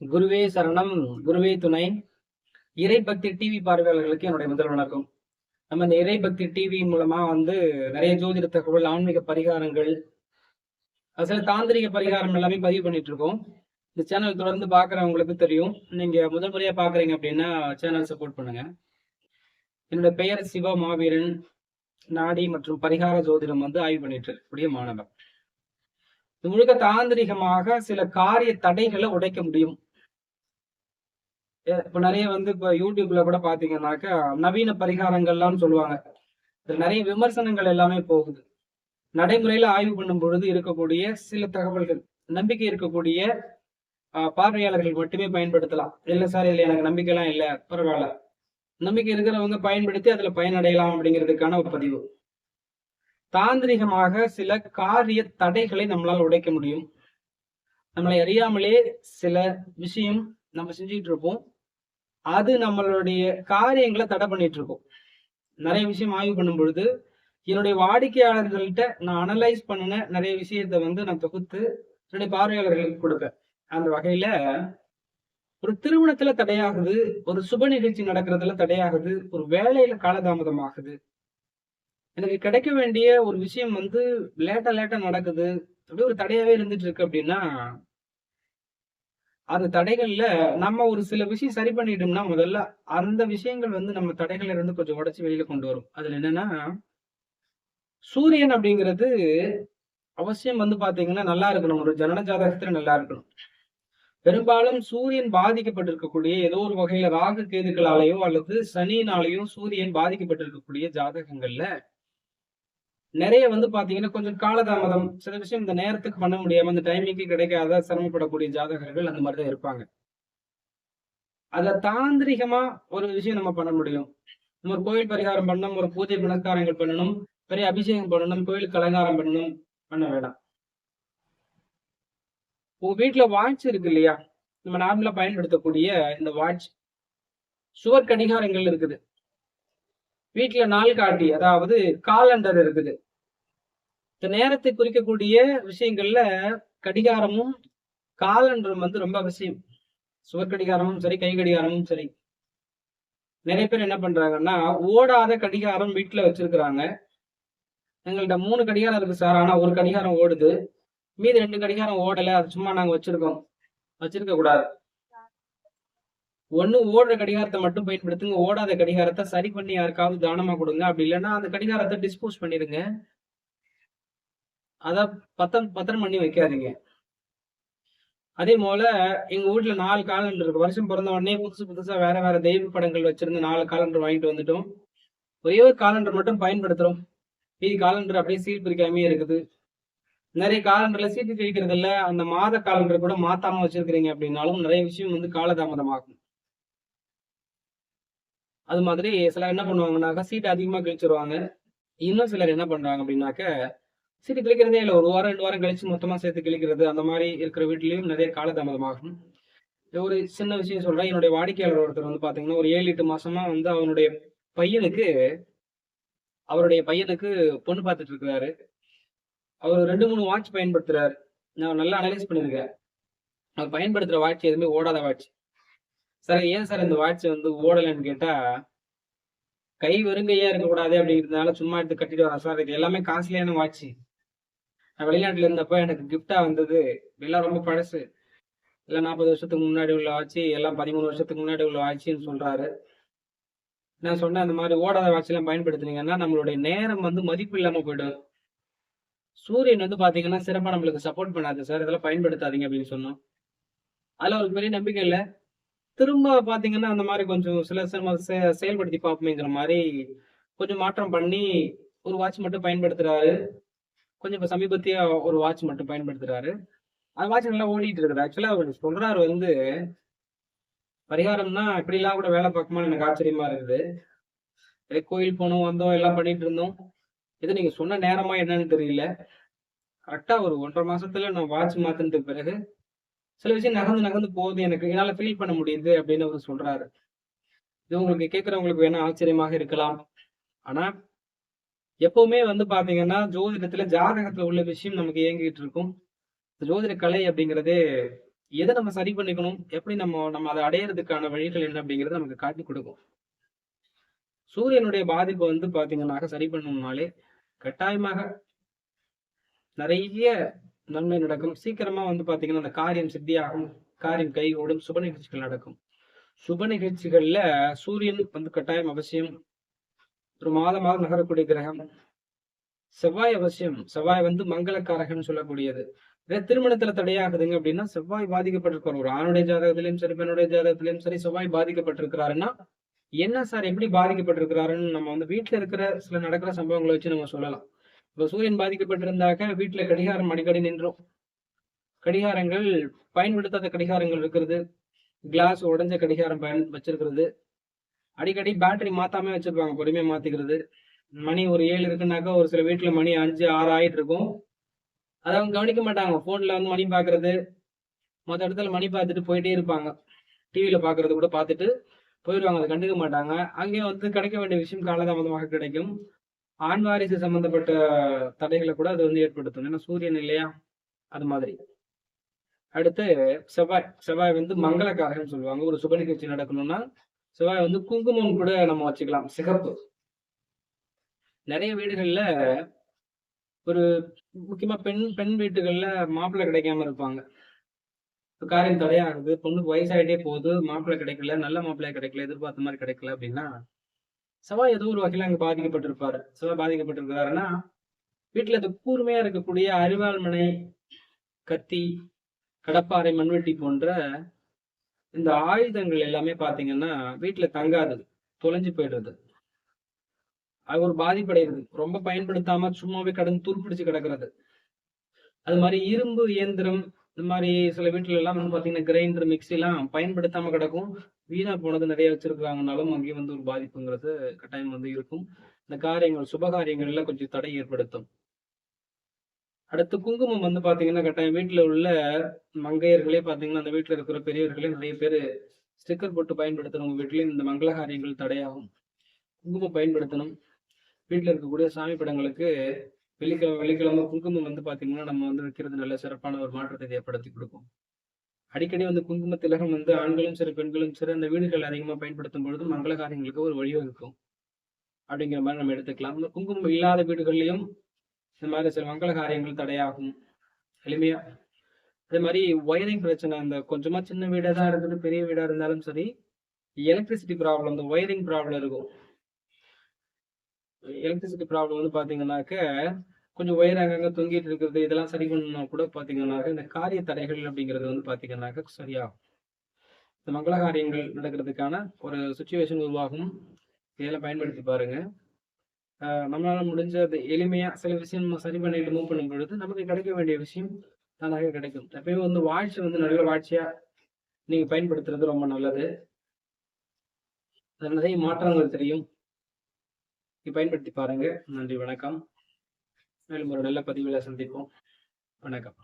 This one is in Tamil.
குருவே சரணம் குருவே துணை. இறைபக்தி டிவி பார்வையாளர்களுக்கு என்னுடைய முதல் வணக்கம். நம்ம இந்த இறைபக்தி டிவி மூலமா வந்து நிறைய ஜோதிட தகவல் ஆன்மீக பரிகாரங்கள் சில தாந்திரிக பரிகாரம் எல்லாமே பதிவு பண்ணிட்டு இருக்கோம். இந்த சேனல் தொடர்ந்து பாக்குறவங்களுக்கு தெரியும். நீங்க முதல் முறையா பாக்குறீங்க அப்படின்னா சேனல் சப்போர்ட் பண்ணுங்க. என்னோட பெயர் சிவா மாவீரன். நாடி மற்றும் பரிகார ஜோதிடம் வந்து ஆய்வு பண்ணிட்டு இருக்கக்கூடிய மாணவர் இது முழுக்க தாந்திரிகமாக சில காரிய தடைகளை உடைக்க முடியும். இப்போ நிறைய வந்து இப்போ யூடியூப்ல கூட பாத்தீங்கன்னாக்கா நவீன பரிகாரங்கள்லாம் சொல்லுவாங்க. நிறைய விமர்சனங்கள் எல்லாமே போகுது. நடைமுறையில ஆய்வு பண்ணும் பொழுது இருக்கக்கூடிய சில தகவல்கள் நம்பிக்கை இருக்கக்கூடிய பார்வையாளர்கள் மட்டுமே பயன்படுத்தலாம். இல்லை சார் இதுல எனக்கு நம்பிக்கைலாம் இல்லை பரவாயில்ல. நம்பிக்கை இருக்கிறவங்க பயன்படுத்தி அதுல பயனடையலாம் அப்படிங்கிறதுக்கான ஒரு பதிவு. தாந்திரிகமாக சில காரிய தடைகளை நம்மளால் உடைக்க முடியும். நம்மளை அறியாமலே சில விஷயம் நம்ம செஞ்சுட்டு இருப்போம். அது நம்மளுடைய காரியங்களை தடை பண்ணிட்டு இருக்கோம் நிறைய விஷயம் ஆய்வு பண்ணும் பொழுது என்னுடைய வாடிக்கையாளர்கள்ட்ட நான் அனலைஸ் பண்ணின நிறைய விஷயத்த வந்து நான் தொகுத்து என்னுடைய பார்வையாளர்களுக்கு கொடுப்பேன். அந்த வகையில ஒரு திருமணத்துல தடையாகுது ஒரு சுப நிகழ்ச்சி நடக்கிறதுல தடையாகுது ஒரு வேலையில காலதாமதமாகுது. எனக்கு கிடைக்க வேண்டிய ஒரு விஷயம் வந்து லேட்டா லேட்டா நடக்குது அப்படியே ஒரு தடையாவே இருந்துட்டு இருக்கு அப்படின்னா அந்த தடைகள்ல நம்ம ஒரு சில விஷயம் சரி பண்ணிட்டோம்னா முதல்ல அந்த விஷயங்கள் வந்து நம்ம தடைகள்ல இருந்து கொஞ்சம் உடைச்சு வெளியில கொண்டு வரும். அதுல என்னன்னா சூரியன் அப்படிங்கிறது அவசியம் வந்து பாத்தீங்கன்னா நல்லா இருக்கணும். ஒரு ஜனன ஜாதகத்துல நல்லா இருக்கணும். பெரும்பாலும் சூரியன் பாதிக்கப்பட்டிருக்கக்கூடிய ஏதோ ஒரு வகையில ராகு கேதுக்களாலேயோ அல்லது சனியினாலேயோ சூரியன் பாதிக்கப்பட்டிருக்கக்கூடிய ஜாதகங்கள்ல நிறைய வந்து பாத்தீங்கன்னா கொஞ்சம் காலதாமதம் சில விஷயம் இந்த நேரத்துக்கு பண்ண முடியாம இந்த டைமிங்க்கு கிடைக்காத சிரமப்படக்கூடிய ஜாதகர்கள் அந்த மாதிரிதான் இருப்பாங்க. அத தாந்திரிகமா ஒரு விஷயம் நம்ம பண்ண முடியும். நம்ம ஒரு கோயில் பரிகாரம் பண்ணணும் ஒரு பூஜை புனஸ்காரங்கள் பண்ணணும் பெரிய அபிஷேகம் பண்ணணும் கோயிலுக்கு அலங்காரம் பண்ணணும் பண்ண வேண்டாம். உங்க வீட்டுல வாட்ச் இருக்கு இல்லையா? நம்ம நார்மலா பயன்படுத்தக்கூடிய இந்த வாட்ச் சுவர் கடிகாரங்கள் இருக்குது. வீட்டுல நாள் காட்டி அதாவது காலண்டர் இருக்குது. இந்த நேரத்தை குறிக்கக்கூடிய விஷயங்கள்ல கடிகாரமும் காலன்றும் வந்து ரொம்ப அவசியம். சுவர் கடிகாரமும் சரி கை கடிகாரமும் சரி. நிறைய பேர் என்ன பண்றாங்கன்னா ஓடாத கடிகாரம் வீட்டுல வச்சிருக்கிறாங்க. எங்கள்கிட்ட மூணு கடிகாரம் இருக்கு சார் ஆனா ஒரு கடிகாரம் ஓடுது. மீதி ரெண்டு கடிகாரம் ஓடல அது சும்மா நாங்க வச்சிருக்கோம். வச்சிருக்க கூடாது. ஒண்ணு ஓடுற கடிகாரத்தை மட்டும் பயன்படுத்துங்க. ஓடாத கடிகாரத்தை சரி பண்ணி யாருக்காவது தானமா கொடுங்க. அப்படி இல்லைன்னா அந்த கடிகாரத்தை டிஸ்போஸ் பண்ணிடுங்க. அதை பத்தம் பத்திரம் பண்ணி வைக்காதீங்க. அதே போல எங்க வீட்ல நாலு காலண்டர் இருக்கு. வருஷம் பிறந்த உடனே புதுசு புதுசா வேற வேற தெய்வ படங்கள் வச்சிருந்து நாலு காலண்டர் வாங்கிட்டு வந்துட்டோம். ஒரே ஒரு காலண்டர் மட்டும் பயன்படுத்துறோம். மீதி காலண்டர் அப்படியே சீல் பிரிக்காமே இருக்குது. நிறைய காலண்டர்ல சீட்டு கிழிக்கிறது இல்ல அந்த மாத காலண்டர் கூட மாத்தாம வச்சிருக்கிறீங்க அப்படின்னாலும் நிறைய விஷயம் வந்து காலதாமதமாகும். அது மாதிரி சிலர் என்ன பண்ணுவாங்கன்னாக்கா சீட்டு அதிகமா கிழிச்சிருவாங்க. இன்னும் சிலர் என்ன பண்றாங்க அப்படின்னாக்க சீட்டு கிழிக்கிறதே இல்லை. ஒரு வாரம் ரெண்டு வாரம் கழிச்சு மொத்தமாக சேர்த்து கிழிக்கிறது அந்த மாதிரி இருக்கிற வீட்லேயும் நிறைய காலதாமதமாகும். ஒரு சின்ன விஷயம் சொல்கிறேன் என்னுடைய வாடிக்கையாளர் ஒருத்தர் வந்து பார்த்தீங்கன்னா ஒரு ஏழு எட்டு மாசமாக வந்து அவனுடைய பையனுக்கு அவருடைய பையனுக்கு பொண்ணு பார்த்துட்டு இருக்கிறாரு. அவர் ரெண்டு மூணு வாட்ச் பயன்படுத்துறாரு. நான் நல்லா அனலைஸ் பண்ணியிருக்கேன். அவர் பயன்படுத்துகிற வாட்ச் எதுவுமே ஓடாத வாட்ச். சார் ஏன் சார் இந்த வாட்ச் வந்து ஓடலைன்னு கேட்டால் கை வெறுங்கையா இருக்கக்கூடாது அப்படிங்கிறதுனால சும்மா எடுத்து கட்டிட்டு வரேன் சார். இது எல்லாமே காஸ்ட்லியான வாட்ச். நான் வெளிநாட்டில் இருந்தப்போ எனக்கு கிஃப்டாக வந்தது. எல்லாம் ரொம்ப பழசு. எல்லாம் நாற்பது வருஷத்துக்கு முன்னாடி உள்ள ஆட்சி எல்லாம் பதிமூணு வருஷத்துக்கு முன்னாடி உள்ள வாட்சின்னு சொல்கிறாரு நான் சொன்னேன் அந்த மாதிரி ஓடாத வாட்ச்லாம் பயன்படுத்துனீங்கன்னா நம்மளுடைய நேரம் வந்து மதிப்பு இல்லாமல் போயிடும். சூரியன் வந்து பார்த்தீங்கன்னா சிறப்பாக நம்மளுக்கு சப்போர்ட் பண்ணாது சார். இதெல்லாம் பயன்படுத்தாதீங்க அப்படின்னு சொன்னோம். அதில் ஒரு பெரிய நம்பிக்கை இல்லை. திரும்ப பார்த்தீங்கன்னா அந்த மாதிரி கொஞ்சம் சில சில செ- செயல்படுத்தி பார்ப்போமேங்கிற மாதிரி கொஞ்சம் மாற்றம் பண்ணி ஒரு வாட்ச் மட்டும் பயன்படுத்துகிறாரு கொஞ்சம் இப்போ சமீபத்திய ஒரு வாட்ச் மட்டும் பயன்படுத்துறாரு. அந்த வாட்ச் நல்லா ஓடிட்டு இருக்குது. ஆக்சுவலா அவர் சொல்றாரு வந்து பரிகாரம்னா இப்படிலாம் கூட வேலை பார்க்குமான்னு எனக்கு ஆச்சரியமா இருக்குது. கோயில் போனோம் வந்தோம் எல்லாம் பண்ணிட்டு இருந்தோம். இது நீங்க சொன்ன நேரமா என்னன்னு தெரியல. கரெக்டா ஒரு ஒன்றரை மாசத்துல நான் வாட்ச் மாத்தினதுக்கு பிறகு சில விஷயம் நகர்ந்து நகர்ந்து போகுது எனக்கு. என்னால ஃபீல் பண்ண முடியுது அப்படின்னு அவர் சொல்றாரு. இது உங்களுக்கு கேட்கறவங்களுக்கு வேணா ஆச்சரியமாக இருக்கலாம். ஆனா எப்பவுமே வந்து பாத்தீங்கன்னா ஜோதிடத்துல ஜாதகத்துல உள்ள விஷயம் நமக்கு இயங்கிட்டு இருக்கும். ஜோதிட கலை அப்படிங்கிறது எதை நம்ம சரி பண்ணிக்கணும் எப்படி நம்ம நம்ம அதை அடையிறதுக்கான வழிகள் என்ன அப்படிங்கறத நமக்கு காட்டி கொடுக்கும். சூரியனுடைய பாதிப்பு வந்து பாத்தீங்கன்னாக்க சரி பண்ணணும்னாலே கட்டாயமாக நிறைய நன்மை நடக்கும். சீக்கிரமா வந்து பாத்தீங்கன்னா அந்த காரியம் சித்தியாகும் காரியம் கைகூடும் சுப நிகழ்ச்சிகள் நடக்கும். சுப நிகழ்ச்சிகள்ல சூரியன் வந்து கட்டாயம் அவசியம். ஒரு மாத மாதம் நகரக்கூடிய கிரகம். செவ்வாய் அவசியம். செவ்வாய் வந்து மங்களக்காரகன் சொல்லக்கூடியது. இதே திருமணத்துல தடையாகுதுங்க அப்படின்னா செவ்வாய் பாதிக்கப்பட்டிருக்காரு. ஒரு ஆணுடைய ஜாதகத்திலையும் சரி பெண்ணுடைய ஜாதகத்திலையும் சரி செவ்வாய் பாதிக்கப்பட்டிருக்கிறாருன்னா என்ன சார் எப்படி பாதிக்கப்பட்டிருக்கிறாருன்னு நம்ம வந்து வீட்டுல இருக்கிற சில நடக்கிற சம்பவங்களை வச்சு நம்ம சொல்லலாம். இப்ப சூரியன் பாதிக்கப்பட்டிருந்தாக்க வீட்டுல கடிகாரம் அடிக்கடி நின்றும். கடிகாரங்கள் பயன்படுத்தாத கடிகாரங்கள் இருக்கிறது. கிளாஸ் உடஞ்ச கடிகாரம் பயன் வச்சிருக்கிறது. அடிக்கடி பேட்டரி மாத்தாம வச்சிருப்பாங்க. பொறுமையா மாத்திக்கிறது. மணி ஒரு ஏழு இருக்குன்னாக்கா ஒரு சில வீட்டுல மணி அஞ்சு ஆறு ஆயிட்டு இருக்கும். அதை அவங்க கவனிக்க மாட்டாங்க. போன்ல வந்து மணி பாக்குறது. மொத்த இடத்துல மணி பார்த்துட்டு போயிட்டே இருப்பாங்க. டிவியில பாக்குறது கூட பார்த்துட்டு போயிடுவாங்க அதை கண்டுக்க மாட்டாங்க. அங்கேயும் வந்து கிடைக்க வேண்டிய விஷயம் காலதாமதமாக கிடைக்கும். ஆண் வாரிசு சம்பந்தப்பட்ட தடைகளை கூட அது வந்து ஏற்படுத்தும். ஏன்னா சூரியன் இல்லையா? அது மாதிரி. அடுத்து செவ்வாய். செவ்வாய் வந்து மங்களக்காரகன்னு சொல்லுவாங்க. ஒரு சுப நிகழ்ச்சி நடக்கணும்னா செவ்வாய் வந்து குங்குமம் கூட நம்ம வச்சுக்கலாம். சிகப்பு. நிறைய வீடுகள்ல ஒரு முக்கியமா பெண் பெண் வீட்டுகள்ல மாப்பிள்ளை கிடைக்காம இருப்பாங்க. காரியம் தடையாகுது பொண்ணுக்கு வயசாயிட்டே போகுது. மாப்பிள்ளை கிடைக்கல. நல்ல மாப்பிள்ளை கிடைக்கல. எதிர்பார்த்த மாதிரி கிடைக்கல அப்படின்னா செவ்வாய் ஏதோ ஒரு வகையில அங்க பாதிக்கப்பட்டிருப்பாரு. செவ்வாய் பாதிக்கப்பட்டிருக்கிறாருன்னா வீட்டுல இந்த கூர்மையா இருக்கக்கூடிய அரிவாள்மனை கத்தி கடப்பாறை மண்வெட்டி போன்ற இந்த ஆயுதங்கள் எல்லாமே பார்த்தீங்கன்னா வீட்டுல தங்காது தொலைஞ்சு போயிடுறது. அது ஒரு பாதிப்படைகிறது ரொம்ப பயன்படுத்தாம சும்மாவே கடந்து துருப்பிடிச்சு கிடக்கிறது. அது மாதிரி இரும்பு இயந்திரம் இந்த மாதிரி சில வீட்டுல எல்லாம் வந்து பாத்தீங்கன்னா கிரைண்டர் மிக்சி எல்லாம் பயன்படுத்தாம கிடக்கும். வீணா போனது நிறைய வச்சிருக்காங்கனாலும் அங்கேயும் வந்து ஒரு பாதிப்புங்கிறது கட்டாயம் வந்து இருக்கும். இந்த காரியங்கள் சுப எல்லாம் கொஞ்சம் தடை ஏற்படுத்தும். அடுத்து குங்குமம் வந்து பார்த்தீங்கன்னா கட்டாயம் வீட்டில் உள்ள மங்கையர்களே பார்த்தீங்கன்னா அந்த வீட்டில் இருக்கிற பெரியவர்களே நிறைய பேர் ஸ்டிக்கர் போட்டு பயன்படுத்தணும். வீட்டிலையும் இந்த மங்களகாரியங்கள் தடையாகும். குங்குமம் பயன்படுத்தணும். வீட்டில் இருக்கக்கூடிய சாமி படங்களுக்கு வெள்ளிக்கிழமை வெள்ளிக்கிழமை குங்குமம் வந்து பார்த்தீங்கன்னா நம்ம வந்து வைக்கிறது நல்ல சிறப்பான ஒரு மாற்றத்தை ஏற்படுத்தி கொடுக்கும். அடிக்கடி வந்து குங்கும திலகம் வந்து ஆண்களும் சரி பெண்களும் சரி அந்த வீடுகள் அதிகமாக பயன்படுத்தும் பொழுது மங்கள காரியங்களுக்கு ஒரு வழிவகுக்கும். அப்படிங்கிற மாதிரி நம்ம எடுத்துக்கலாம். இந்த குங்குமம் இல்லாத வீடுகள்லையும் இந்த மாதிரி சில மங்கள காரியங்கள் தடையாகும். எளிமையா அதே மாதிரி ஒயரிங் பிரச்சனை அந்த கொஞ்சமா சின்ன வீடா தான் இருக்குது பெரிய வீடா இருந்தாலும் சரி எலக்ட்ரிசிட்டி ப்ராப்ளம் இந்த ஒயரிங் ப்ராப்ளம் இருக்கும். எலக்ட்ரிசிட்டி ப்ராப்ளம் வந்து பாத்தீங்கன்னாக்க கொஞ்சம் ஒயர் அங்கங்க தொங்கிட்டு இருக்கிறது இதெல்லாம் சரி பண்ணா கூட பாத்தீங்கன்னாக்க இந்த காரிய தடைகள் அப்படிங்கிறது வந்து பாத்தீங்கன்னாக்க சரியாகும். இந்த மங்கள காரியங்கள் நடக்கிறதுக்கான ஒரு சுச்சுவேஷன் உருவாகும். இதெல்லாம் பயன்படுத்தி பாருங்க. நம்மளால முடிஞ்ச அது எளிமையா சில விஷயம் நம்ம சரி பண்ணிட்டு மூவ் பண்ணும் பொழுது நமக்கு கிடைக்க வேண்டிய விஷயம் தானாக கிடைக்கும். எப்பயும் வந்து வாழ்ச்சி வந்து நல்ல வாழ்ச்சியா நீங்க பயன்படுத்துறது ரொம்ப நல்லது. நிறைய மாற்றங்கள் தெரியும். பயன்படுத்தி பாருங்க. நன்றி வணக்கம். மேலும் ஒரு நல்ல பதிவில் சந்திப்போம். வணக்கம்.